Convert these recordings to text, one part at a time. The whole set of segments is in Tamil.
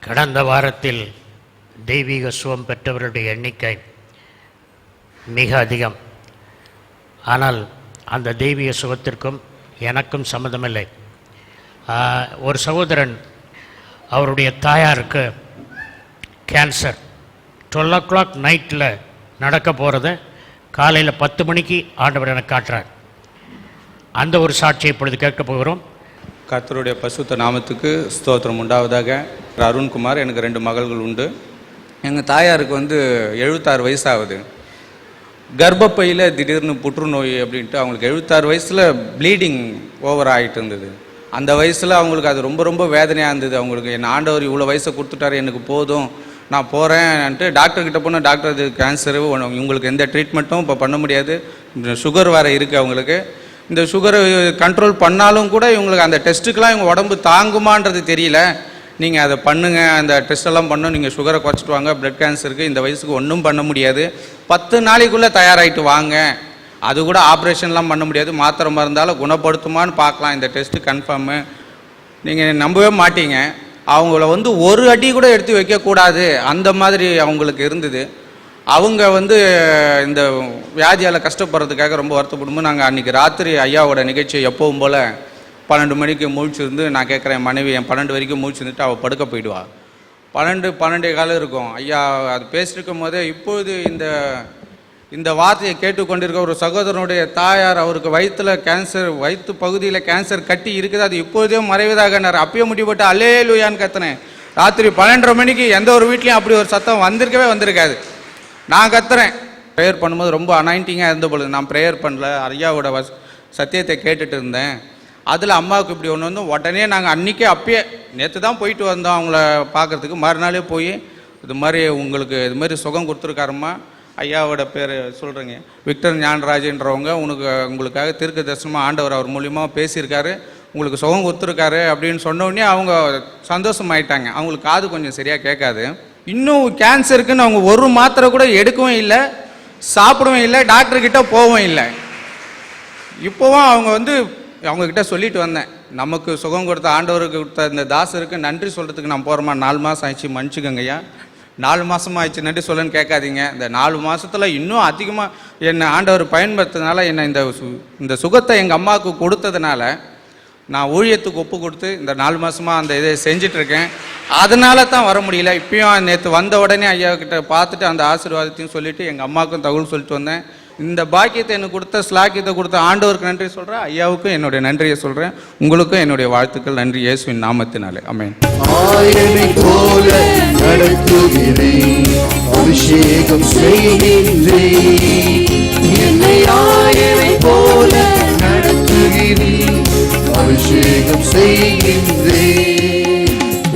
கடந்த வாரத்தில் தெய்வீக சுகம் பெற்றவர்களுடைய எண்ணிக்கை மிக அதிகம். ஆனால் அந்த தெய்வீக சுகத்திற்கும் எனக்கும் சம்மந்தமில்லை. ஒரு சகோதரன் அவருடைய தாயாருக்கு கேன்சர். டுவெல் ஓ கிளாக் நைட்டில் நடக்க போகிறத காலையில் பத்து மணிக்கு ஆண்டவர் எனக்கு காட்டுறார். அந்த ஒரு சாட்சியை இப்பொழுது கேட்கப் போகிறோம். கர்த்தருடைய பசுத்த நாமத்துக்கு ஸ்தோத்திரம். உண்டாவதாக அருண்குமார் எனக்கு ரெண்டு மகள்கள் உண்டு. எங்கள் தாயாருக்கு வந்து எழுபத்தாறு வயசாகுது. கர்ப்பப்பையில் திடீர்னு புற்றுநோய் அப்படின்ட்டு அவங்களுக்கு எழுபத்தாறு வயசில் ப்ளீடிங் ஓவர் ஆகிட்டு இருந்தது. அந்த வயசில் அவங்களுக்கு அது ரொம்ப ரொம்ப வேதனையாக இருந்தது. அவங்களுக்கு என் ஆண்டவர் இவ்வளோ வயசை கொடுத்துட்டாரு எனக்கு போதும் நான் போகிறேன்ட்டு டாக்டர்கிட்ட போனால் டாக்டர் இது கேன்சரு உங்களுக்கு எந்த ட்ரீட்மெண்ட்டும் இப்போ பண்ண முடியாது. சுகர் வேறு இருக்குது அவங்களுக்கு. இந்த சுகரை கண்ட்ரோல் பண்ணாலும் கூட இவங்களுக்கு அந்த டெஸ்ட்டுக்கெலாம் இவங்க உடம்பு தாங்குமான்றது தெரியல. நீங்கள் அதை பண்ணுங்கள் அந்த டெஸ்ட்டெல்லாம் பண்ணணும் நீங்கள் சுகரை குறைச்சிட்டு வாங்க பிளட் கேன்சருக்கு இந்த வயசுக்கு ஒன்றும் பண்ண முடியாது. பத்து நாளைக்குள்ளே தயாராகிட்டு வாங்க. அது கூட ஆப்ரேஷன்லாம் பண்ண முடியாது. மாத்திரை மருந்தாலும் குணப்படுத்துமான்னு பார்க்கலாம். இந்த டெஸ்ட்டு கன்ஃபார்மு நீங்கள் நம்பவே மாட்டீங்க. அவங்கள வந்து ஒரு அடி கூட எடுத்து வைக்கக்கூடாது. அந்த மாதிரி அவங்களுக்கு இருந்தது. அவங்க வந்து இந்த வியாதியால் கஷ்டப்படுறதுக்காக ரொம்ப வருத்தப்படும்போது நாங்கள் அன்றைக்கி ராத்திரி ஐயாவோட நிகழ்ச்சியை எப்பவும் போல் பன்னெண்டு மணிக்கு முழிச்சிருந்து நான் கேட்குறேன் என் மனைவி என் பன்னெண்டு வரைக்கும் முழிச்சிருந்துட்டு அவள் படுக்க போயிடுவா. பன்னெண்டு பன்னெண்டே காலம் இருக்கும். ஐயா அது பேசியிருக்கும் போதே இப்பொழுது இந்த இந்த வார்த்தையை கேட்டுக்கொண்டிருக்க ஒரு சகோதரனுடைய தாயார் அவருக்கு வயிற்றுல கேன்சர் வயிற்று பகுதியில் கேன்சர் கட்டி இருக்குது. அது இப்போதே மறைவதாகனார் அப்பயே முடிவுபட்டு அல்லே லூயான்னு கத்தினேன். ராத்திரி பன்னெண்டரை மணிக்கு எந்த ஒரு வீட்லேயும் அப்படி ஒரு சத்தம் வந்திருக்கவே வந்திருக்காது. நான் கத்துறேன். ப்ரேயர் பண்ணும்போது ரொம்ப அனாயிண்டிங்காக இருந்த பொழுது நான் ப்ரேயர் பண்ணல. ஐயாவோட வஸ் சத்தியத்தை கேட்டுட்டு இருந்தேன். அதில் அம்மாவுக்கு இப்படி ஒன்று வந்து உடனே நாங்கள் அன்றைக்கே அப்பயே நேற்று தான் போயிட்டு வந்தோம் அவங்கள பார்க்கறதுக்கு. மறுநாளே போய் இது மாதிரி உங்களுக்கு இது மாதிரி சுகம் கொடுத்துருக்காருமா ஐயாவோட பேர் சொல்கிறேங்க விக்டர் ஞானராஜன்றவங்க உனக்கு உங்களுக்காக தீர்க்க தரிசனமாக ஆண்டவர் அவர் மூலியமாக பேசியிருக்காரு. உங்களுக்கு சுகம் கொடுத்துருக்காரு அப்படின்னு சொன்னோடனே அவங்க சந்தோஷமாயிட்டாங்க. அவங்களுக்கு காது கொஞ்சம் சரியாக கேட்காது. இன்னும் கேன்சருக்குன்னு அவங்க ஒரு மாத்திரை கூட எடுக்கவும் இல்லை சாப்பிடவும் இல்லை டாக்டர்கிட்ட போகவும் இல்லை. இப்போவும் அவங்க வந்து அவங்கக்கிட்ட சொல்லிட்டு வந்தேன். நமக்கு சுகம் கொடுத்த ஆண்டவருக்கு கொடுத்த இந்த தாசருக்கு நன்றி சொல்கிறதுக்கு நான் போகிறோமா நாலு மாதம் ஆயிடுச்சு மன்னிச்சுக்கோங்கய்யா நாலு மாதமாக ஆயிடுச்சு நன்றி சொல்லுன்னு கேட்காதீங்க. இந்த நாலு மாதத்தில் இன்னும் அதிகமாக என்னை ஆண்டவர் பயன்படுத்துறதுனால என்னை இந்த சு இந்த சுகத்தை எங்கள் அம்மாவுக்கு கொடுத்ததுனால நான் ஊழியத்துக்கு ஒப்பு கொடுத்து இந்த நாலு மாதமாக அந்த இதை செஞ்சிட்ருக்கேன் அதனால தான் வர முடியல. இப்பயும் நேற்று வந்த உடனே ஐயா கிட்ட பார்த்துட்டு அந்த ஆசீர்வாதத்தையும் சொல்லிட்டு எங்கள் அம்மாவுக்கும் தகவல் சொல்லிட்டு வந்தேன். இந்த பாக்கியத்தை எனக்கு கொடுத்த ஸ்லாக்கியத்தை கொடுத்த ஆண்டவருக்கு நன்றி சொல்கிறேன் ஐயாவுக்கும் என்னுடைய நன்றியை சொல்கிறேன் உங்களுக்கும் என்னுடைய வாழ்த்துக்கள். நன்றி. இயேசுவின் நாமத்தினாலே. அமேன் அபிஷேகம் செய்கின்றேன் அபிஷேகம் செய்கின்றேன்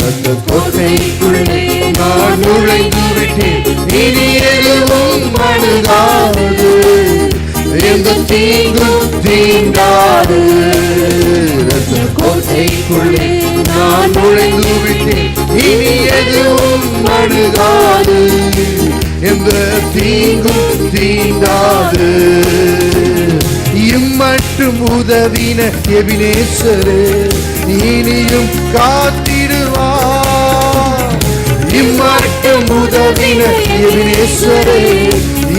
அந்த கோட்டைக்குள்ளே நான் நுழைந்து விட்டேன். இனி எதுவும் அணுகாது எந்த தீங்கும் தீண்டாது. அந்த கோட்டைக்குள்ளே நான் நுழைந்து விட்டேன். இனி எதுவும் மனதாது எந்த தீங்கும் தீண்டாது. இம்மட்டும் உதவின எபினேசரே இனியும் காத்து இம்மட்டும் உதவின எபினேசரே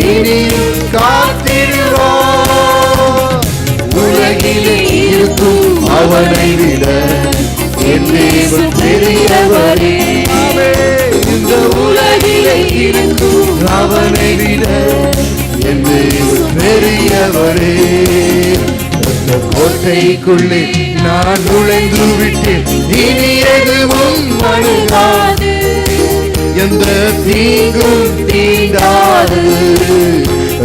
இனியும் காத்திடுவார் உலகிலே இருக்கும் அவனை விட பெரியவரே இந்த உலகிலே இருக்கும் அவனை விட பெரியவரே கோட்டைக்குள்ளே நான் நுழைந்து விட்டேன் இனி எதுவும் அணுகாது எந்த தீங்கும் தீண்டாது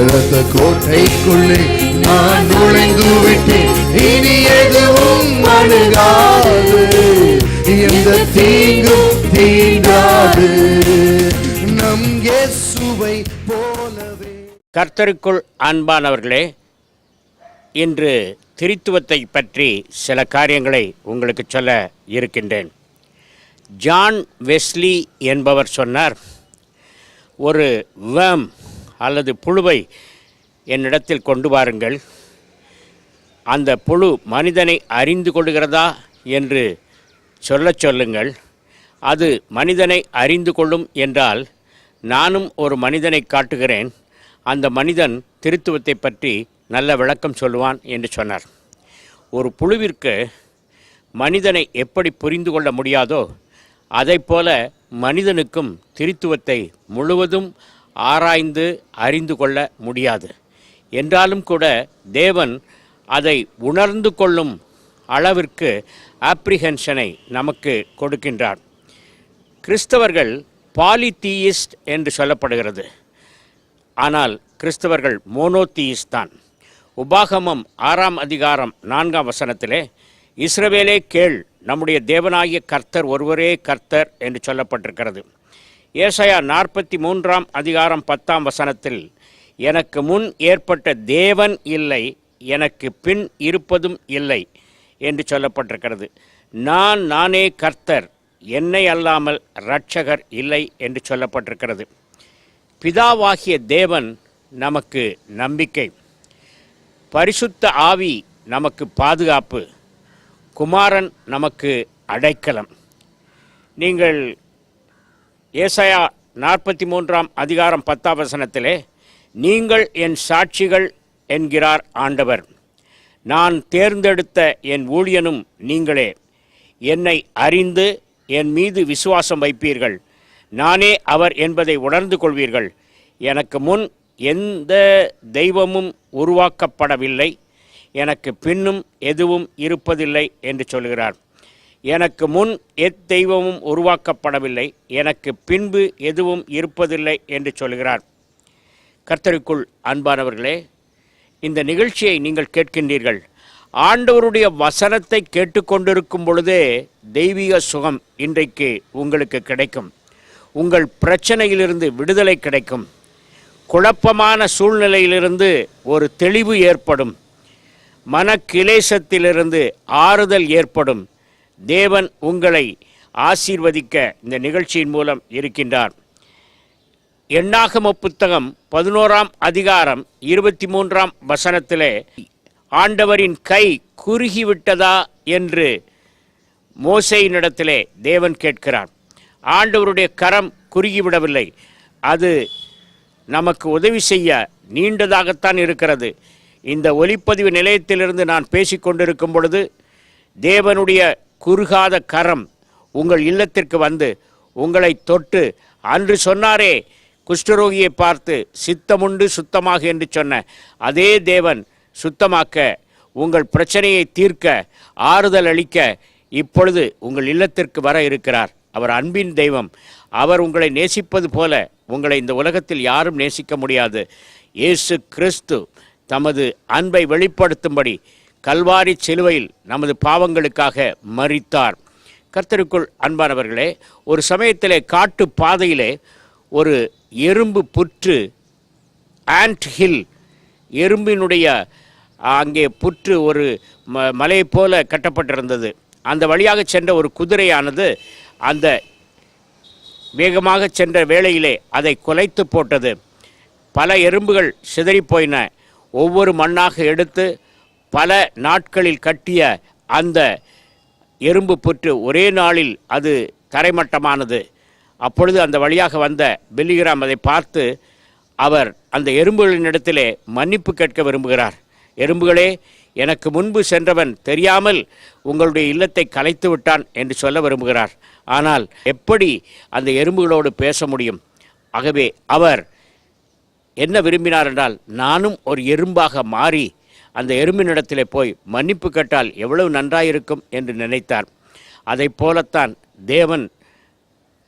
ரத்த கோட்டைக்குள்ளே நான் நுழைந்து விட்டேன். இனி எதுவும் அணுகாது. எந்த தீங்கும் தீண்டாது நம் இயேசுவை போலவே. கர்த்தருக்குள் அன்பானவர்களே இன்று திரித்துவத்தை பற்றி சில காரியங்களை உங்களுக்கு சொல்ல இருக்கின்றேன். ஜான் வெஸ்லி என்பவர் சொன்னார் ஒரு வேம் அல்லது புழுவை என்னிடத்தில் கொண்டு வாருங்கள். அந்த புழு மனிதனை அறிந்து கொள்கிறதா என்று சொல்லச் சொல்லுங்கள். அது மனிதனை அறிந்து கொள்ளும் என்றால் நானும் ஒரு மனிதனை காட்டுகிறேன். அந்த மனிதன் திருத்துவத்தை பற்றி நல்ல விளக்கம் சொல்லுவான் என்று சொன்னார். ஒரு புழுவிற்கு மனிதனை எப்படி புரிந்து கொள்ள முடியாதோ அதைப்போல மனிதனுக்கும் திருத்துவத்தை முழுவதும் ஆராய்ந்து அறிந்து கொள்ள முடியாது. என்றாலும் கூட தேவன் அதை உணர்ந்து கொள்ளும் அளவிற்கு ஆப்ரிஹென்ஷனை நமக்கு கொடுக்கின்றார். கிறிஸ்தவர்கள் பாலிதீயிஸ்ட் என்று சொல்லப்படுகிறது. ஆனால் கிறிஸ்தவர்கள் மோனோதீயிஸ்ட் தான். உபாகமம் ஆறாம் அதிகாரம் நான்காம் வசனத்திலே இஸ்ரவேலே கேள் நம்முடைய தேவனாகிய கர்த்தர் ஒருவரே கர்த்தர் என்று சொல்லப்பட்டிருக்கிறது. ஏசையா நாற்பத்தி மூன்றாம் அதிகாரம் பத்தாம் வசனத்தில் எனக்கு முன் ஏற்பட்ட தேவன் இல்லை எனக்கு பின் இருப்பதும் இல்லை என்று சொல்லப்பட்டிருக்கிறது. நான் நானே கர்த்தர் என்னை அல்லாமல் இரட்சகர் இல்லை என்று சொல்லப்பட்டிருக்கிறது. பிதாவாகிய தேவன் நமக்கு நம்பிக்கை பரிசுத்த ஆவி நமக்கு பாதுகாப்பு குமாரன் நமக்கு அடைக்கலம். நீங்கள் ஏசாயா நாற்பத்தி மூன்றாம் அதிகாரம் பத்தாம் வசனத்திலே நீங்கள் என் சாட்சிகள் என்கிறார் ஆண்டவர். நான் தேர்ந்தெடுத்த என் ஊழியனும் நீங்களே. என்னை அறிந்து என் மீது விசுவாசம் வைப்பீர்கள். நானே அவர் என்பதை உணர்ந்து கொள்வீர்கள். எனக்கு முன் எந்த தெய்வமும் உருவாக்கப்படவில்லை. எனக்கு பின்னும் எதுவும் இருப்பதில்லை என்று சொல்கிறார். எனக்கு முன் எத்தெய்வமும் உருவாக்கப்படவில்லை எனக்கு பின்பு எதுவும் இருப்பதில்லை என்று சொல்கிறார். கர்த்தருக்குள் அன்பானவர்களே இந்த நிகழ்ச்சியை நீங்கள் கேட்கின்றீர்கள். ஆண்டவருடைய வசனத்தை கேட்டுக்கொண்டிருக்கும் பொழுதே தெய்வீக சுகம் இன்றைக்கு உங்களுக்கு கிடைக்கும். உங்கள் பிரச்சனையிலிருந்து விடுதலை கிடைக்கும். குழப்பமான சூழ்நிலையிலிருந்து ஒரு தெளிவு ஏற்படும். மனக்கிலேசத்திலிருந்து ஆறுதல் ஏற்படும். தேவன் உங்களை ஆசீர்வதிக்க இந்த நிகழ்ச்சியின் மூலம் இருக்கின்றார். எண்ணாகம புத்தகம் பதினோராம் அதிகாரம் இருபத்தி மூன்றாம் வசனத்திலே ஆண்டவரின் கை குறுகிவிட்டதா? என்று மோசையினிடத்திலே தேவன் கேட்கிறார். ஆண்டவருடைய கரம் குறுகிவிடவில்லை. அது நமக்கு உதவி செய்ய நீண்டதாகத்தான் இருக்கிறது. இந்த ஒலிப்பதிவு நிலையத்திலிருந்து நான் பேசிக்கொண்டிருக்கும் பொழுது தேவனுடைய குறுகாத கரம் உங்கள் இல்லத்திற்கு வந்து உங்களை தொட்டு அன்று சொன்னாரே குஷ்டரோகியை பார்த்து சித்தமுண்டு சுத்தமாக என்று சொன்ன அதே தேவன் சுத்தமாக்க உங்கள் பிரச்சனையை தீர்க்க ஆறுதல் அளிக்க இப்பொழுது உங்கள் இல்லத்திற்கு வர இருக்கிறார். அவர் அன்பின் தெய்வம். அவர் உங்களை நேசிப்பது போல உங்களை இந்த உலகத்தில் யாரும் நேசிக்க முடியாது. இயேசு கிறிஸ்து. தமது அன்பை வெளிப்படுத்தும்படி கல்வாரி சிலுவையில் நமது பாவங்களுக்காக மறித்தார் கர்த்தருக்குள் அன்பானவர்களே ஒரு சமயத்திலே காட்டு பாதையிலே ஒரு எறும்பு புற்று ஆண்ட் ஹில் எறும்பினுடைய அங்கே புற்று ஒரு ம மலையைப் போல கட்டப்பட்டிருந்தது. அந்த வழியாக சென்ற ஒரு குதிரையானது அந்த வேகமாக சென்ற வேளையிலே அதை குலைத்து போட்டது. பல எறும்புகள் சிதறிப்போயின ஒவ்வொரு மண்ணாக எடுத்து பல நாட்களில் கட்டிய அந்த எறும்பு புற்று ஒரே நாளில் அது தரைமட்டமானது. அப்பொழுது அந்த வழியாக வந்த பில்லிகிராம் அதை பார்த்து அவர் அந்த எறும்புகளின் இடத்திலே மன்னிப்பு கேட்க விரும்புகிறார். எறும்புகளே எனக்கு முன்பு சென்றவன் தெரியாமல் உங்களுடைய இல்லத்தை கலைத்து விட்டான் என்று சொல்ல விரும்புகிறார். ஆனால் எப்படி அந்த எறும்புகளோடு பேச முடியும்? ஆகவே அவர் என்ன விரும்பினார் என்றால் நானும் ஒரு எறும்பாக மாறி அந்த எறும்பினிடத்திலே போய் மன்னிப்பு கேட்டால் எவ்வளவு நன்றாயிருக்கும் என்று நினைத்தார். அதைப் போலத்தான் தேவன்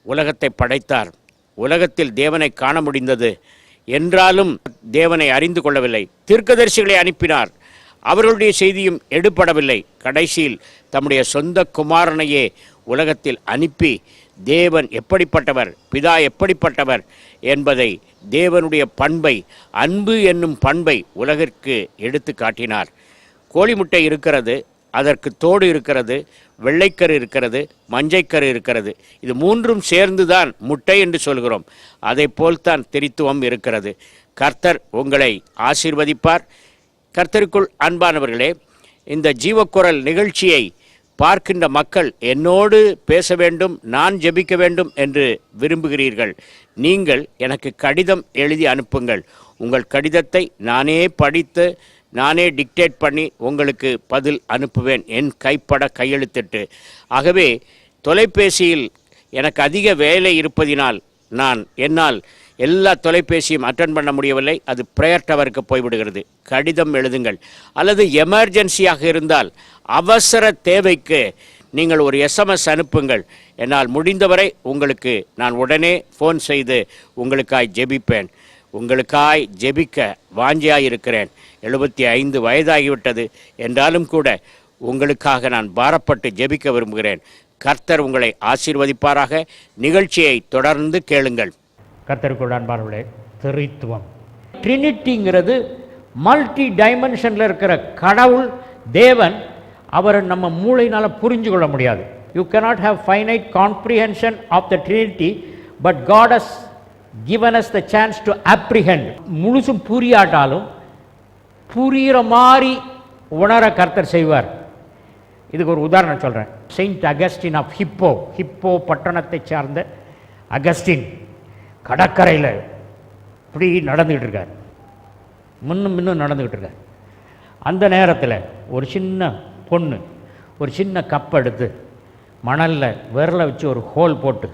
உலகத்தை படைத்தார். உலகத்தில் தேவனை காண முடிந்தது. என்றாலும் தேவனை அறிந்து கொள்ளவில்லை. தீர்க்கதரிசிகளை அனுப்பினார். அவர்களுடைய செய்தியும் எடுபடவில்லை. கடைசியில் தம்முடைய சொந்த குமாரனையே உலகத்தில் அனுப்பி தேவன் எப்படிப்பட்டவர் பிதா எப்படிப்பட்டவர் என்பதை தேவனுடைய பண்பை அன்பு என்னும் பண்பை உலகிற்கு எடுத்து காட்டினார். கோழி முட்டை இருக்கிறது அதற்கு தோடு இருக்கிறது வெள்ளைக்கரு இருக்கிறது மஞ்சைக்கரு இருக்கிறது. இது மூன்றும் சேர்ந்துதான் முட்டை என்று சொல்கிறோம். அதை போல்தான் திரித்துவம் இருக்கிறது. கர்த்தர் உங்களை ஆசீர்வதிப்பார். கர்த்தருக்குள் அன்பானவர்களே இந்த ஜீவக்குரல் நிகழ்ச்சியை பார்க்கின்ற மக்கள் என்னோடு பேச வேண்டும் நான் ஜெபிக்க வேண்டும் என்று விரும்புகிறீர்கள். நீங்கள் எனக்கு கடிதம் எழுதி அனுப்புங்கள். உங்கள் கடிதத்தை நானே படித்து நானே டிக்டேட் பண்ணி உங்களுக்கு பதில் அனுப்புவேன். என் கைப்பட கையெழுத்திட்டு. ஆகவே தொலைபேசியில் எனக்கு அதிக வேலை இருப்பதினால் நான் என்னால் எல்லா தொலைபேசியும் அட்டன் பண்ண முடியவில்லை. அது ப்ரேயர் டவருக்கு போய்விடுகிறது. கடிதம் எழுதுங்கள். அல்லது எமர்ஜென்சியாக இருந்தால் அவசர தேவைக்கு நீங்கள் ஒரு எஸ்எம்எஸ் அனுப்புங்கள். என்னால் முடிந்தவரை உங்களுக்கு நான் உடனே ஃபோன் செய்து உங்களுக்காய் ஜெபிப்பேன். உங்களுக்காய் ஜெபிக்க வாஞ்சியாய் இருக்கிறேன் எழுபத்தி ஐந்து வயதாகிவிட்டது. என்றாலும் கூட உங்களுக்காக நான் பாரப்பட்டு ஜெபிக்க விரும்புகிறேன். கர்த்தர் உங்களை ஆசீர்வதிப்பாராக. நிகழ்ச்சியை தொடர்ந்து கேளுங்கள். கர்த்தருக்குள்ளான்பார்களே திரித்துவம். ட்ரினிட்டிங்கிறது மல்டி டைமென்ஷனில் இருக்கிற கடவுள் தேவன் அவரை நம்ம மூளையினால் புரிஞ்சு கொள்ள முடியாது. You cannot have finite comprehension of the trinity but God given us the chance to apprehend முழுசும் புரியாட்டாலும் புரிகிற மாதிரி உணர கர்த்தர் செய்வார். இதுக்கு ஒரு உதாரணம் சொல்கிறேன் saint Augustine of Hippo Hippo பட்டணத்தை சார்ந்த அகஸ்டின் கடற்கரையில் இப்படி நடந்துக்கிட்டு இருக்கார். முன்னும் முன்னும் நடந்துக்கிட்டு இருக்கார். அந்த நேரத்தில் ஒரு சின்ன பொண்ணு ஒரு சின்ன கப் எடுத்து மணலில் விரலை வச்சு ஒரு ஹோல் போட்டு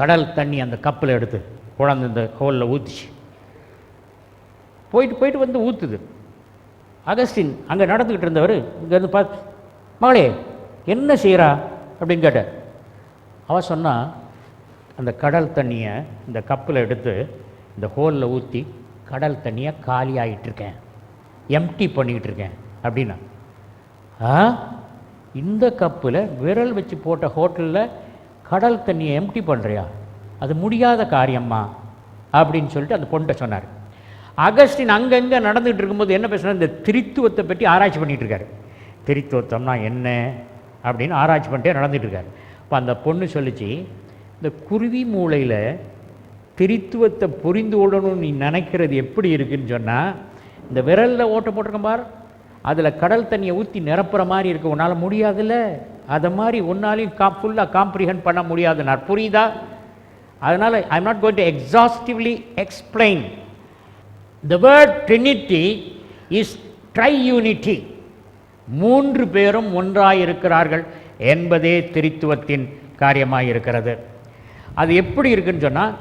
கடல் தண்ணி அந்த கப்பில் எடுத்து குழந்தை இந்த ஹோலில் ஊற்றிச்சு போயிட்டு போயிட்டு வந்து ஊற்றுது அகஸ்டின் அங்கே நடந்துக்கிட்டு இருந்தவர் இங்கேருந்து பார்த்து மகளே என்ன செய்கிறா அப்படின்னு கேட்டார் அவள் சொன்னால் அந்த கடல் தண்ணியை இந்த கப்பில் எடுத்து இந்த ஹோலில் ஊற்றி கடல் தண்ணியை காலி ஆகிட்டுருக்கேன் எம்டி பண்ணிக்கிட்டு இருக்கேன் அப்படின்னா. ஆ? இந்த கப்பில் விரல் வச்சு போட்ட ஹோட்டலில் கடல் தண்ணியை எம்டி பண்ணுறியா அது முடியாத காரியம்மா அப்படின்னு சொல்லிட்டு அந்த பொண்ணை சொன்னார். அகஸ்டின் அங்கங்கே நடந்துகிட்டு இருக்கும்போது என்ன பேசுனா இந்த திரித்துவத்தை பற்றி ஆராய்ச்சி பண்ணிகிட்டு இருக்காரு. திரித்தோத்தம்னா என்ன அப்படின்னு ஆராய்ச்சி பண்ணிட்டே நடந்துகிட்டு இருக்காரு இப்போ அந்த பொண்ணு சொல்லிச்சு இந்த குருவி மூளையில் திரித்துவத்தை புரிந்து கொள்ளணும்னு நீ நினைக்கிறது எப்படி இருக்குன்னு சொன்னால் இந்த விரலில் ஓட்ட போட்டிருக்கேன் பார் அதில் கடல் தண்ணியை ஊற்றி நிரப்புற மாதிரி இருக்கு உன்னால் முடியாதுல்ல. அதை மாதிரி உன்னாலையும் கா ஃபுல்லாக காம்ப்ரிஹெண்ட் பண்ண முடியாது நான். புரியுதா? அதனால் I am not going to exhaustively explain the word trinity is triunity மூன்று பேரும் ஒன்றாயிருக்கிறார்கள் என்பதே திரித்துவத்தின் காரியமாக இருக்கிறது அது எப்படி இருக்குன்னு சொன்னால்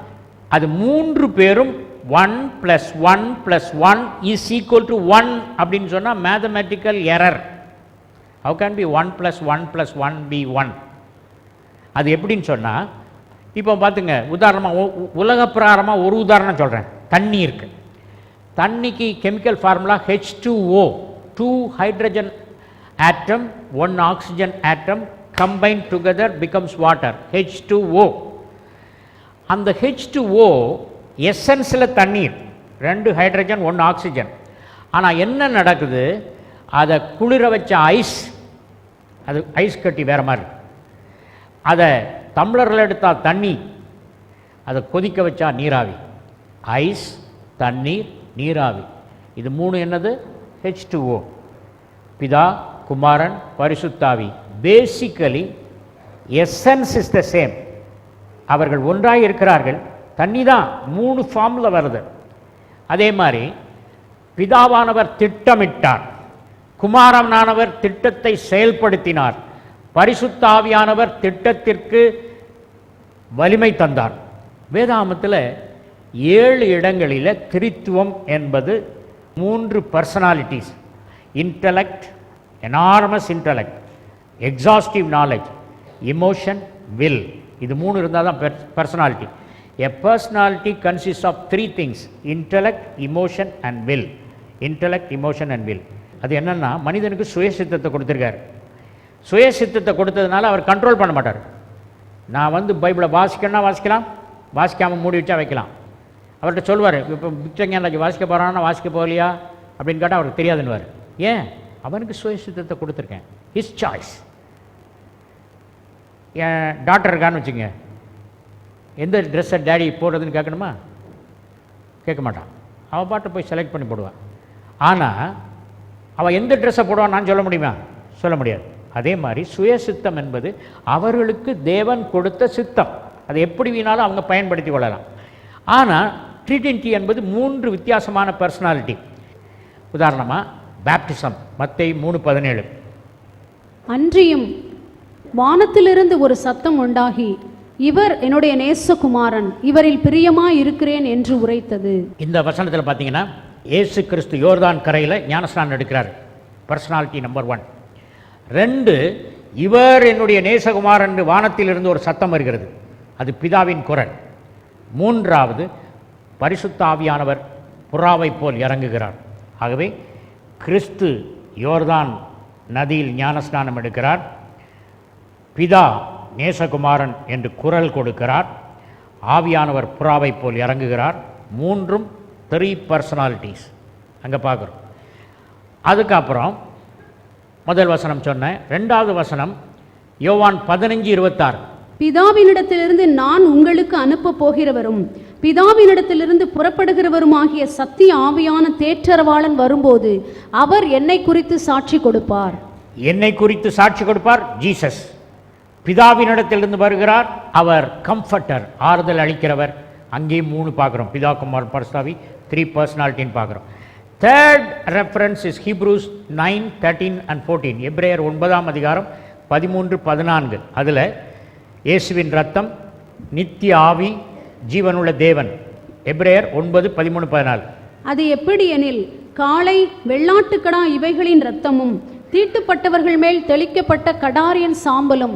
அது மூன்று பேரும் one plus one plus one is equal to one அப்படின்னு சொன்னால் mathematical error how can be one plus one plus one be one அது எப்படின்னு சொன்னால் இப்போ பார்த்துங்க உதாரணமாக உலக பிராரமாக ஒரு உதாரணம் சொல்கிறேன் தண்ணி இருக்குது தண்ணிக்கு chemical formula H two O two hydrogen atom one oxygen atom combine together becomes water H two O அந்த ஹெச் டூ ஓ எசன்ஸில் தண்ணீர் ரெண்டு ஹைட்ரஜன் ஒன்று ஆக்சிஜன் ஆனால் என்ன நடக்குது? அதை குளிர வச்ச ஐஸ் அது ஐஸ் கட்டி வேறு மாதிரி. அதை டம்ளரில் எடுத்தால் தண்ணி அதை கொதிக்க வச்சா நீராவி. ஐஸ் தண்ணீர் நீராவி. இது மூணு என்னது? ஹெச் டூஓ பிதா குமாரன் பரிசுத்தாவி. Basically essence is the same அவர்கள் ஒன்றாக இருக்கிறார்கள். தண்ணி தான் மூணு ஃபார்மில் வருது. அதே மாதிரி பிதாவானவர் திட்டமிட்டார். குமாரனானவர் திட்டத்தை செயல்படுத்தினார். பரிசுத்தாவியானவர் திட்டத்திற்கு வலிமை தந்தார். வேதாமத்தில் ஏழு இடங்களில் கிறித்துவம் என்பது மூன்று personalities intellect enormous intellect exhaustive knowledge emotion will இது மூணு இருந்தால் தான் personality a personality consist of three things intellect emotion and will intellect emotion and will அது என்னென்னா மனிதனுக்கு சுயசித்தத்தை கொடுத்துருக்காரு. சுயசித்தத்தை கொடுத்ததுனால அவர் கண்ட்ரோல் பண்ண மாட்டார். நான் வந்து பைபிளை வாசிக்கணும்னா வாசிக்கலாம் வாசிக்காமல் மூடி வச்சா வைக்கலாம். அவர்கிட்ட சொல்லுவார் இப்போ பிக்சங்கேன் வாசிக்க போகிறான்னா வாசிக்க போகலையா? அப்படின்னு கேட்டால் அவருக்கு தெரியாதுன்னுவார். ஏன்? அவனுக்கு சுயசித்தத்தை கொடுத்துருக்கேன். ஹிஸ் சாய்ஸ் என் டாக்டர் இருக்கான்னு வச்சுங்க. எந்த ட்ரெஸ்ஸை டேடி போடுறதுன்னு கேட்கணுமா? கேட்க மாட்டான். அவன் பாட்டை போய் செலக்ட் பண்ணி போடுவான் ஆனால் அவன் எந்த ட்ரெஸ்ஸை போடுவான் நான் சொல்ல முடியுமா? சொல்ல முடியாது. அதே மாதிரி சுயசித்தம் என்பது அவர்களுக்கு தேவன் கொடுத்த சித்தம். அதை எப்படி வேணாலும் அவங்க பயன்படுத்தி கொள்ளலாம். ஆனால் ட்ரிடினிட்டி என்பது மூன்று வித்தியாசமான பர்சனாலிட்டி உதாரணமாக பேப்டிசம் மத்தை மூணு பதினேழு. அன்றியும் வானத்திலிருந்து ஒரு சத்தம் உண்டாகி இவர் என்னுடைய நேசகுமாரன் இவரில் பிரியமாய் இருக்கிறேன் என்று உரைத்தது. இந்த வசனத்தில் பார்த்தீங்கன்னா இயேசு கிறிஸ்து யோர்தான் கரையில் ஞானஸ்நானம் எடுக்கிறார். பர்சனாலிட்டி நம்பர் ஒன் ரெண்டு இவர் என்னுடைய நேசகுமாரன் என்று வானத்திலிருந்து ஒரு சத்தம் வருகிறது. அது பிதாவின் குரல். மூன்றாவது பரிசுத்த ஆவியானவர் புறாவைப் போல் இறங்குகிறார். ஆகவே கிறிஸ்து யோர்தான் நதியில் ஞானஸ்நானம் எடுக்கிறார். பிதா நேசகுமாரன் என்று குரல் கொடுக்கிறார். ஆவியானவர் புறாவைப் போல் இறங்குகிறார். மூன்றும் த்ரீ பர்சனாலிட்டிஸ் அங்கே பார்க்குறோம். அதுக்கப்புறம் முதல் வசனம் சொன்னேன். ரெண்டாவது வசனம் யோவான் பதினஞ்சு இருபத்தாறு. பிதாவினிடத்திலிருந்து நான் உங்களுக்கு அனுப்ப போகிறவரும் பிதாவினிடத்திலிருந்து புறப்படுகிறவருமாகிய சத்திய ஆவியான தேற்றரவாளன் வரும்போது அவர் என்னை குறித்து சாட்சி கொடுப்பார். என்னை குறித்து சாட்சி கொடுப்பார் ஜீசஸ். பிதாவினிடத்திலிருந்து வருகிறார் அவர் கம்ஃபர்டர் ஆறுதல் அளிக்கிறவர். அங்கேயும் மூணு பார்க்குறோம். பிதா குமார் பர்ஸ்தாவி த்ரீ பர்சனாலிட்டின்னு பார்க்குறோம். Third reference is Hebrews nine thirteen and fourteen எப்ரேயர் ஒன்பதாம் அதிகாரம் பதிமூன்று பதினான்கு. அதில் இயேசுவின் ரத்தம் நித்திய ஆவி ஜீவனுள்ள தேவன். எப்ரேயர் ஒன்பது பதிமூணு பதினாலு. அது எப்படி எனில் காளை வெள்ளாட்டுக்கடா இவைகளின் இரத்தமும் தீட்டுப்பட்டவர்கள் மேல் தெளிக்கப்பட்ட கடாரியன் சாம்பலும்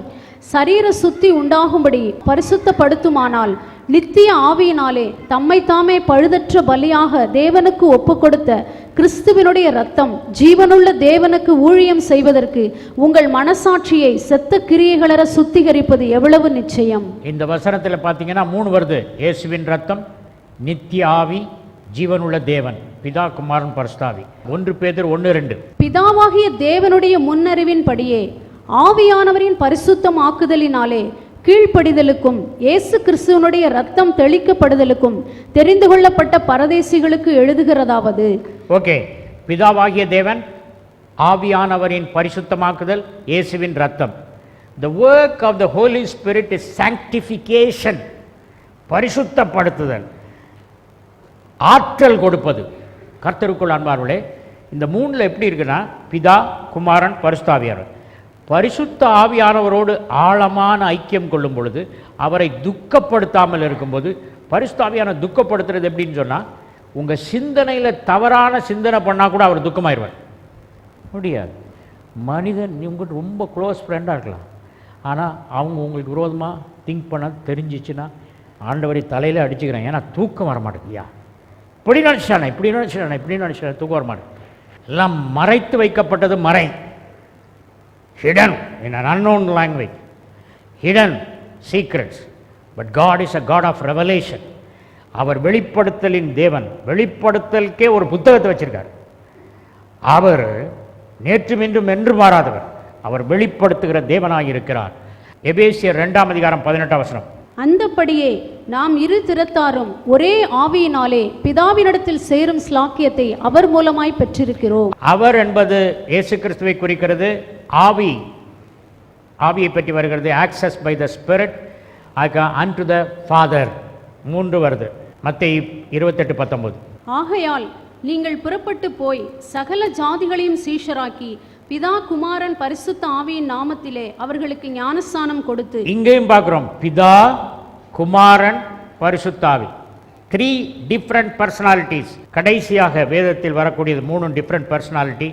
சரீர சுத்தி உண்டாகும்படி பரிசுத்தப்படுத்துமானால் நித்திய ஆவியினாலே தம்மை தாமே பழுதற்ற பலியாக தேவனுக்கு ஒப்புக்கொடுத்த கிறிஸ்துவினுடைய இரத்தம் ஜீவனுள்ள தேவனுக்கு ஊழியம் செய்வதற்கு உங்கள் மனசாட்சியை செத்த கிரியைகளர சுத்திகரிப்பது எவ்வளவு நிச்சயம்? இந்த வசனத்தில் பார்த்தீங்கன்னா மூணு வருது. இயேசுவின் ரத்தம் நித்திய ஆவி ஜீவனுள்ள தேவன். பிதா குமாரன் பரிசுத்தாவி. ஒன்று பேதர் ஒன்று ரெண்டு. பிதாவாகிய தேவனுடைய முன்னறிவின்படியே ஆவியானவரின் பரிசுத்தம் ஆக்குதலினாலே கீழ்ப்படிதலுக்கும் இயேசு கிறிஸ்துவனுடைய ரத்தம் தெளிக்கப்படுதலுக்கும் தெரிந்து கொள்ளப்பட்ட பரதேசிகளுக்கு எழுதுகிறதாவது. ஓகே பிதாவாகிய தேவன் ஆவியானவரின் பரிசுத்தமாக்குதல் இயேசுவின் ரத்தம் the work of the Holy Spirit is sanctification பரிசுத்தப்படுத்துதல் ஆற்றல் கொடுப்பது. கர்த்தருக்குள் அன்பார்களே இந்த மூணில் எப்படி இருக்குன்னா பிதா குமாரன் பரிசுத்தாவியார். பரிசுத்த ஆவியானவரோடு ஆழமான ஐக்கியம் கொள்ளும் பொழுது அவரை துக்கப்படுத்தாமல் இருக்கும்போது பரிசுத்த ஆவியான துக்கப்படுத்துறது எப்படின்னு சொன்னால் உங்கள் சிந்தனையில் தவறான சிந்தனை பண்ணால் கூட அவர் துக்கமாயிருவார். முடியாது. மனிதன் உங்கள்கிட்ட ரொம்ப க்ளோஸ் ஃப்ரெண்டாக இருக்கலாம். ஆனால் அவங்க உங்களுக்கு விரோதமாக திங்க் பண்ண தெரிஞ்சிச்சுன்னா ஆண்டவரை தலையில் அடிச்சுக்கிறேன். ஏன்னா தூக்கம் வர மாட்டேங்குதுயா இப்படி நினச்சிட்டானே இப்படி நினச்சிட்டானே இப்படி நினச்சானே தூக்கம் வர எல்லாம் மறைத்து வைக்கப்பட்டது மறை. Hidden in an unknown language hidden secrets but God is a God of revelation அவர் வெளிப்படுத்தலின் தேவன். வெளிப்படுத்தலுக்கே ஒரு புத்தகத்தை வச்சிருக்கார். அவர் நேற்றும் இன்றும் என்று மாறாதவர். அவர் வெளிப்படுத்துகிற தேவனாய் இருக்கிறார். எபேசியர் இரண்டாம் அதிகாரம் பதினெட்டாம் வசனம். அந்தப்படியே நாம் இரு திறத்தாரும் ஒரே ஆவியினாலே பிதாவினிடத்தில் சேரும் ஸ்லாக்கியத்தை அவர் மூலமாய் பெற்றிருக்கிறோம். அவர் என்பது இயேசு கிறிஸ்துவை குறிக்கிறது. ஆவி ஆவியை பற்றி வருகிறது. Access by the Spirit unto the Father மூன்று வருது. மத்திய இருபத்தெட்டு பத்தொன்பது ஆகையால் நீங்கள் புறப்பட்டு போய் சகல ஜாதிகளையும் சீஷராக்கி பிதா குமாரன் பரிசுத்த ஆவியின் நாமத்திலே அவர்களுக்கு ஞானஸ்நானம் கொடுத்து இங்கேயும் பார்க்குறோம். பிதா குமாரன் பரிசுத்தாவி த்ரீ டிஃப்ரெண்ட் பர்சனாலிட்டிஸ் கடைசியாக வேதத்தில் வரக்கூடியது மூணு டிஃப்ரெண்ட் பர்சனாலிட்டி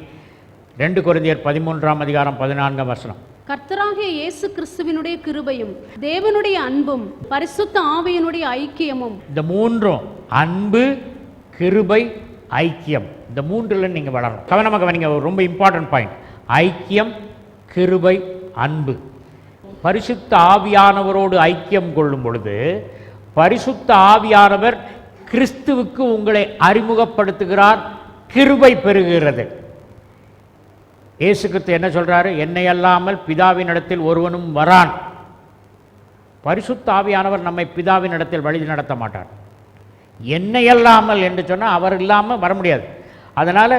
ரெண்டு குருந்தியர் பதிமூன்றாம் அதிகாரம் பதினான்காம் வசனம். கர்த்தராகிய இயேசு கிறிஸ்துவினுடைய கிருபையும் தேவனுடைய அன்பும் பரிசுத்த ஆவியினுடைய ஐக்கியமும். இந்த மூன்றும் அன்பு கிருபை ஐக்கியம். இந்த மூன்றில் நீங்கள் வளரணும். கவனமாக கவனிங்க ரொம்ப இம்பார்ட்டன்ட் பாயிண்ட் ஐக்கியம் கிருபை அன்பு. பரிசுத்த ஆவியானவரோடு ஐக்கியம் கொள்ளும் பொழுது பரிசுத்த ஆவியானவர் கிறிஸ்துவுக்கு உங்களை அறிமுகப்படுத்துகிறார் கிருபை பெறுகிறது. இயேசு கிறிஸ்து என்ன சொல்கிறாரு என்னை அல்லாமல் பிதாவினிடத்தில் ஒருவனும் வரான். பரிசுத்த ஆவியானவர் நம்மை பிதாவினிடத்தில் வழி நடத்த மாட்டார். என்னை அல்லாமல் என்று சொன்னால் அவர் இல்லாமல் வர முடியாது. அதனால்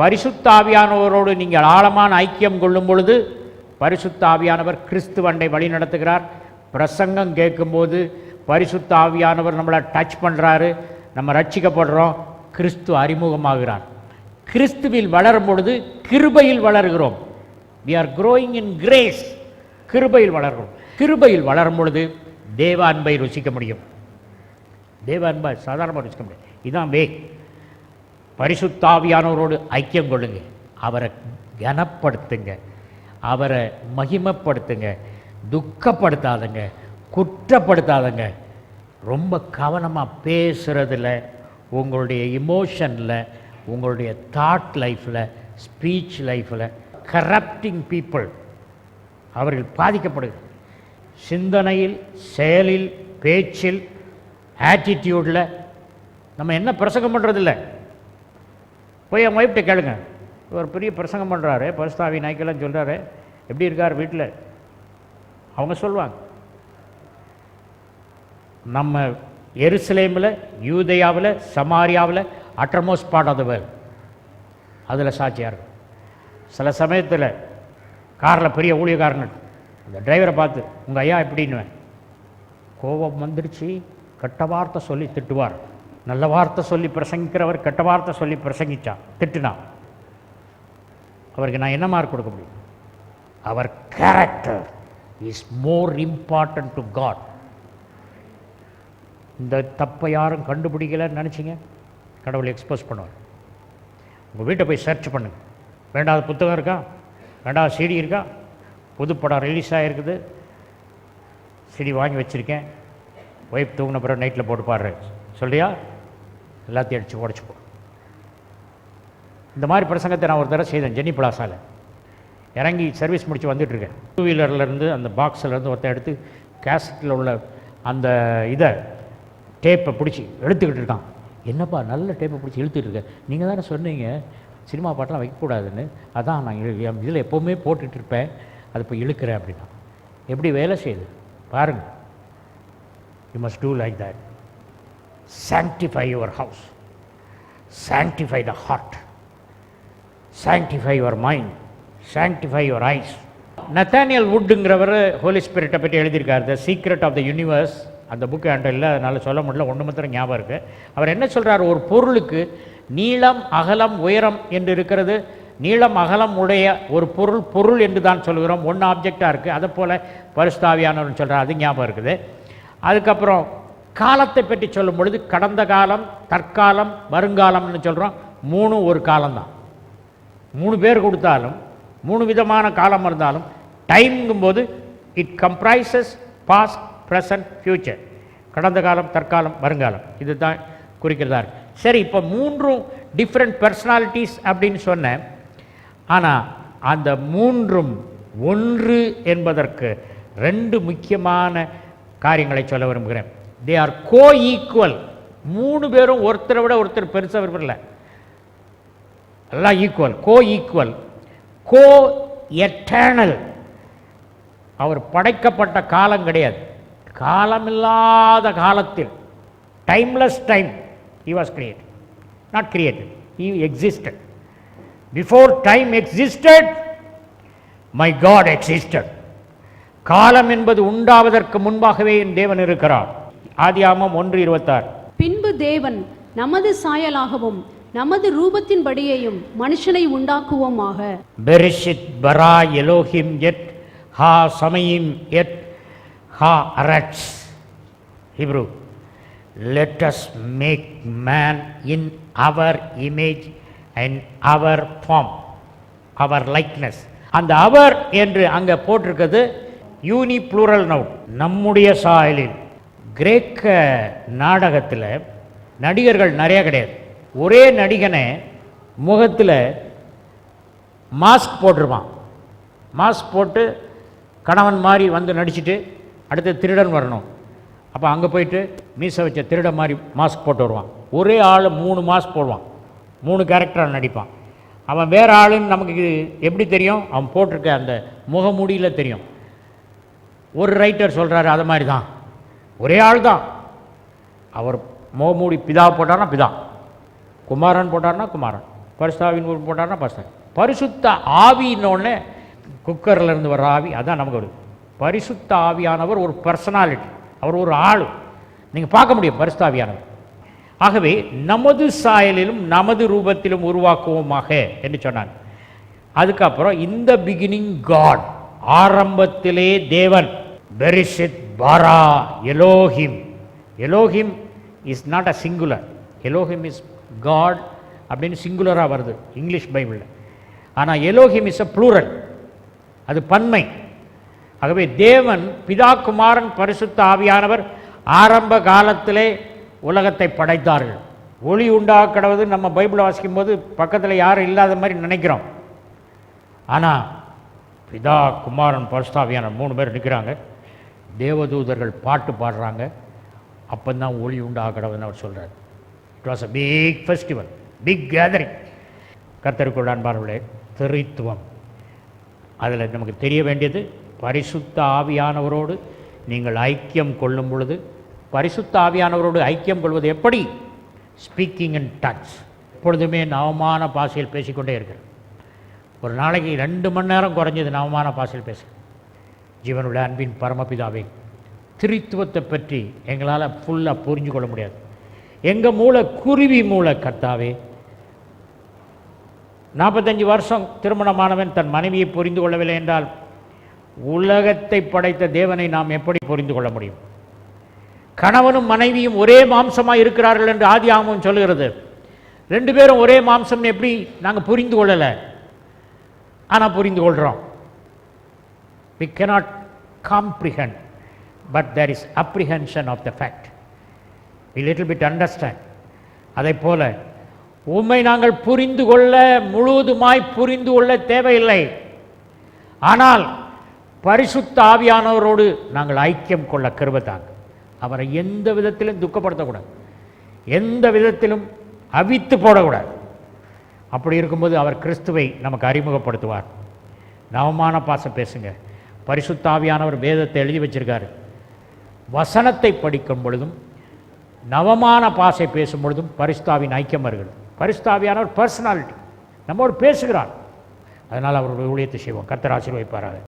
பரிசுத்த ஆவியானவரோடு நீங்கள் ஆழமான ஐக்கியம் கொள்ளும் பொழுது பரிசுத்த ஆவியானவர் கிறிஸ்துவண்டை வழி நடத்துகிறார். பிரசங்கம் கேட்கும்போது பரிசுத்த ஆவியானவர் நம்மளை டச் பண்ணுறாரு நம்ம ரட்சிக்கப்படுறோம். கிறிஸ்து அறிமுகமாகிறார். கிறிஸ்துவில் வளரும் பொழுது கிருபையில் வளர்கிறோம். We are growing in grace கிருபையில் வளர்கிறோம். கிருபையில் வளரும் பொழுது தேவ அன்பை ருசிக்க முடியும். தேவ அன்பை சாதாரணமாக ருசிக்க முடியும் இதான் வே. பரிசுத்தாவியானவரோடு ஐக்கியம் கொள்ளுங்க. அவரை கனப்படுத்துங்க. அவரை மகிமப்படுத்துங்க. துக்கப்படுத்தாதங்க. குற்றப்படுத்தாதங்க. ரொம்ப கவனமாக பேசுகிறதுல உங்களுடைய இமோஷனில் உங்களுடைய தாட் லைஃப்பில் ஸ்பீச் லைஃப்பில் கரப்டிங் பீப்புள் அவர்கள் பாதிக்கப்படுது சிந்தனையில் செயலில் பேச்சில் ஆட்டிடியூடில் நம்ம என்ன பிரசங்கம் பண்ணுறதில்ல போய் என் ஒய்ஃப்ட்ட கேளுங்க. ஒரு பெரிய பிரசங்கம் பண்ணுறாரு பரிஸ்தாவி நாய்க்கெல்லாம் சொல்கிறாரு எப்படி இருக்கார் வீட்டில் அவங்க சொல்லுவாங்க. நம்ம எருசலேமில் யூதயாவில் சமாரியாவில் uttermost part of the world அதில் சாட்சியாக இருக்கும் சில சமயத்தில் காரில் பெரிய ஊழியக்காரன் அந்த டிரைவரை பார்த்து உங்கள் ஐயா எப்படின்னுவேன்? கோபம் வந்துருச்சு. கெட்ட வார்த்தை சொல்லி திட்டுவார். நல்ல வார்த்தை சொல்லி பிரசங்கிக்கிறவர் கெட்ட வார்த்தை சொல்லி பிரசங்கித்தான் திட்டுனா அவருக்கு நான் என்ன மார்க் கொடுக்க முடியும்? அவர் character is more important to God இந்த தப்பை யாரும் கண்டுபிடிக்கலன்னு நினச்சிங்க? கடவுளை எக்ஸ்போஸ் பண்ணுவார். உங்கள் வீட்டை போய் சர்ச் பண்ணுங்கள் வேண்டாத புத்தகம் இருக்கா? வேண்டாத சிடி இருக்கா? புது படம் ரிலீஸ் ஆகிருக்குது சிடி வாங்கி வச்சுருக்கேன். ஒய்ஃப் தூங்கின பிறகு நைட்டில் போட்டு பாடுறேன். சொல்லியா எல்லாத்தையும் அடித்து உடச்சிப்போம் இந்த மாதிரி பிரசங்கத்தை நான் ஒரு தடவை செய்தேன் ஜென்னி பிளாஸாவில் இறங்கி சர்வீஸ் முடித்து வந்துட்டுருக்கேன். டூ வீலர்லேருந்து அந்த பாக்ஸிலேருந்து ஒருத்தன் எடுத்து கேசட்டில் உள்ள அந்த இதை டேப்பை பிடிச்சி எடுத்துக்கிட்டு இருக்கான். என்னப்பா நல்ல டேப்பை பிடிச்சி இழுத்துட்டு நீங்கள் தானே சொன்னீங்க சினிமா பாட்டெலாம் வைக்கக்கூடாதுன்னு. அதான் நான் என் இதில் எப்போவுமே போட்டுட்டு இருப்பேன் அது இப்போ இழுக்கிறேன் அப்படின்னா. எப்படி வேலை செய்யுது? பாருங்கள் you must do like that sanctify your house sanctify the heart sanctify your mind sanctify your eyes Nathaniel வுட்டுங்கிறவர் Holi ஸ்பிரிட்டை பற்றி எழுதியிருக்கார் the secret of the universe அந்த புக்கு என்கிட்ட இல்லை அதனால் சொல்ல முடியல ஒன்று மாத்திரம் ஞாபகம் இருக்குது அவர் என்ன சொல்கிறார் ஒரு பொருளுக்கு நீளம் அகலம் உயரம் என்று இருக்கிறது. நீளம் அகலம் உடைய ஒரு பொருள் பொருள் என்று தான் சொல்கிறோம். ஒன்று ஆப்ஜெக்டாக இருக்குது அதை போல் பரிசுத்தாவியானவர்னு சொல்கிறார் அது ஞாபகம் இருக்குது. அதுக்கப்புறம் காலத்தை பற்றி சொல்லும் பொழுது கடந்த காலம் தற்காலம் வருங்காலம்னு சொல்கிறோம் மூணு ஒரு காலம்தான். மூணு பேர் கொடுத்தாலும் மூணு விதமான காலம் இருந்தாலும் டைம்ங்கும்போது it comprises past present future கடந்த காலம் தற்காலம் வருங்காலம். இதுதான் குறிக்கிறதா இருக்கு. சரி இப்போ மூன்றும் டிஃப்ரெண்ட் பர்சனாலிட்டிஸ் அப்படின்னு சொன்னேன் ஆனால் அந்த மூன்றும் ஒன்று என்பதற்கு ரெண்டு முக்கியமான காரியங்களை சொல்ல விரும்புகிறேன். தே ஆர் கோ ஈக்குவல் மூணு பேரும் ஒருத்தரை விட ஒருத்தர் பெருசாக விரும்பல எல்லாம் ஈக்குவல் கோ ஈக்குவல் கோ எட்டர்னல் அவர் படைக்கப்பட்ட காலம் கிடையாது. காலமில்லாத காலத்தில் timeless time he was created not created he existed. Before time existed my god existed. காலம் என்பது உண்டாவதற்கு முன்பாகவே என் தேவன் இருக்கிறார். ஆதியாமம் ஒன்று இருபத்தாறு. பின்பு தேவன் நமது சாயலாகவும் நமது ரூபத்தின்படியேயும் மனுஷனை உண்டாக்குவோமாக. பெரிஷித் பரா எலோஹிம் எட் ஹா சமயிம் எட் ஹா அரட்ஸ் Hebrew let us make man in our image and our form our likeness அந்த அவர் என்று அங்கே போட்டிருக்கிறது யூனி ப்ளூரல் நவுட் நம்முடைய சாயலில். கிரேக்க நாடகத்தில் நடிகர்கள் நிறைய கிடையாது. ஒரே நடிகனை முகத்தில் மாஸ்க் போட்டிருப்பான். மாஸ்க் போட்டு கணவன் மாதிரி வந்து நடிச்சுட்டு அடுத்து திருடன் வரணும். அப்போ அங்கே போயிட்டு மீசை வச்ச திருடன் மாதிரி மாஸ்க் போட்டு வருவான். ஒரே ஆள் மூணு மாஸ்க் போடுவான். மூணு கேரக்டராக நடிப்பான். அவன் வேறு ஆளுன்னு நமக்கு இது எப்படி தெரியும்? அவன் போட்டிருக்க அந்த முகமூடியில் தெரியும். ஒரு ரைட்டர் சொல்கிறாரு அது மாதிரி தான் ஒரே ஆள் தான் அவர் முகமூடி பிதா போட்டார்னா பிதா. குமாரன் போட்டார்னா குமாரன். பரிசுத்தாவின் போட்டார்னா பரிசுத்த பரிசுத்த ஆவின்னொடனே குக்கரில் இருந்து வர ஆவி. அதான் நமக்கு வருது பரிசுத்த ஆவியானவர் ஒரு பர்சனாலிட்டி அவர் ஒரு ஆள். நீங்கள் பார்க்க முடியும் பரிசுத்த ஆவியானவர் ஆகவே நமது சாயலிலும் நமது ரூபத்திலும் உருவாக்குவோமாக என்று சொன்னான் அதுக்கப்புறம் இந்த பிகினிங் காட் ஆரம்பத்திலே தேவன். பெரிஷித் பாரா Elohim Elohim is not a singular Elohim is God அப்படின்னு சிங்குலராக வருது இங்கிலீஷ் பைபிளில் ஆனால் எலோஹிம் இஸ் அ ப்ளூரல் அது பன்மை. ஆகவே தேவன் பிதா குமாரன் பரிசுத்த ஆவியானவர் ஆரம்ப காலத்திலே உலகத்தை படைத்தார்கள். ஒளி உண்டாக கிடவது நம்ம பைபிளை வாசிக்கும் போது பக்கத்தில் யாரும் இல்லாத மாதிரி நினைக்கிறோம். ஆனால் பிதா குமாரன் பரிசுத்தாவியான மூணு பேர் நிற்கிறாங்க தேவதூதர்கள் பாட்டு பாடுறாங்க. அப்போ தான் ஒளி உண்டாக்கிடவதுன்னு அவர் சொல்கிறார் it was a big festival big gathering கத்தருக்குள் அன்பார்களே திரித்துவம். அதில் நமக்கு தெரிய வேண்டியது பரிசுத்த ஆவியானவரோடு நீங்கள் ஐக்கியம் கொள்ளும் பொழுது பரிசுத்த ஆவியானவரோடு ஐக்கியம் கொள்வது எப்படி? ஸ்பீக்கிங் அண்ட் டச் எப்பொழுதுமே நவமான பாஷையில் பேசிக்கொண்டே இருக்கிறேன் ஒரு நாளைக்கு ரெண்டு மணி நேரம் குறைஞ்சது நவமான பாஷையில் பேச. ஜீவனுள்ள அன்பின் பரமபிதாவே திருத்துவத்தை பற்றி எங்களால் ஃபுல்லாக புரிஞ்சு கொள்ள முடியாது. எங்கள் மூளை குருவி மூளை கத்தாவே நாற்பத்தஞ்சு வருஷம் திருமணமானவன் தன் மனைவியை புரிந்து கொள்ளவில்லை என்றால் உலகத்தை படைத்த தேவனை நாம் எப்படி புரிந்து கொள்ள முடியும்? கணவனும் மனைவியும் ஒரே மாம்சமாக இருக்கிறார்கள் என்று ஆதி ஆமம் சொல்லுகிறது. ரெண்டு பேரும் ஒரே மாம்சம் எப்படி நாங்கள் புரிந்து கொள்ளலை? ஆனால் புரிந்து கொள்கிறோம் we cannot comprehend but there is apprehension of the fact we little bit understand அதை போல உம்மை நாங்கள் புரிந்து கொள்ள முழுவதுமாய் புரிந்து கொள்ள தேவையில்லை. ஆனால் பரிசுத்த ஆவியானவரோடு நாங்கள் ஐக்கியம் கொள்ள கருவத்தாங்க அவரை எந்த விதத்திலும் துக்கப்படுத்தக்கூடாது. எந்த விதத்திலும் அவித்து போடக்கூடாது. அப்படி இருக்கும்போது அவர் கிறிஸ்துவை நமக்கு அறிமுகப்படுத்துவார். நவமான பாசம் பேசுங்க. பரிசுத்தாவியானவர் வேதத்தை எழுதி வச்சிருக்காரு. வசனத்தை படிக்கும் பொழுதும் நவமான பாசை பேசும் பொழுதும் பரிசுத்தாவின் ஐக்கியம் வருகிறது. பரிசுத்தாவியானவர் பர்சனாலிட்டி நம்மோடு பேசுகிறார். அதனால் அவருடைய ஊழியத்தை செய்வோம். கத்தர் ஆசீர்வதிப்பாராக.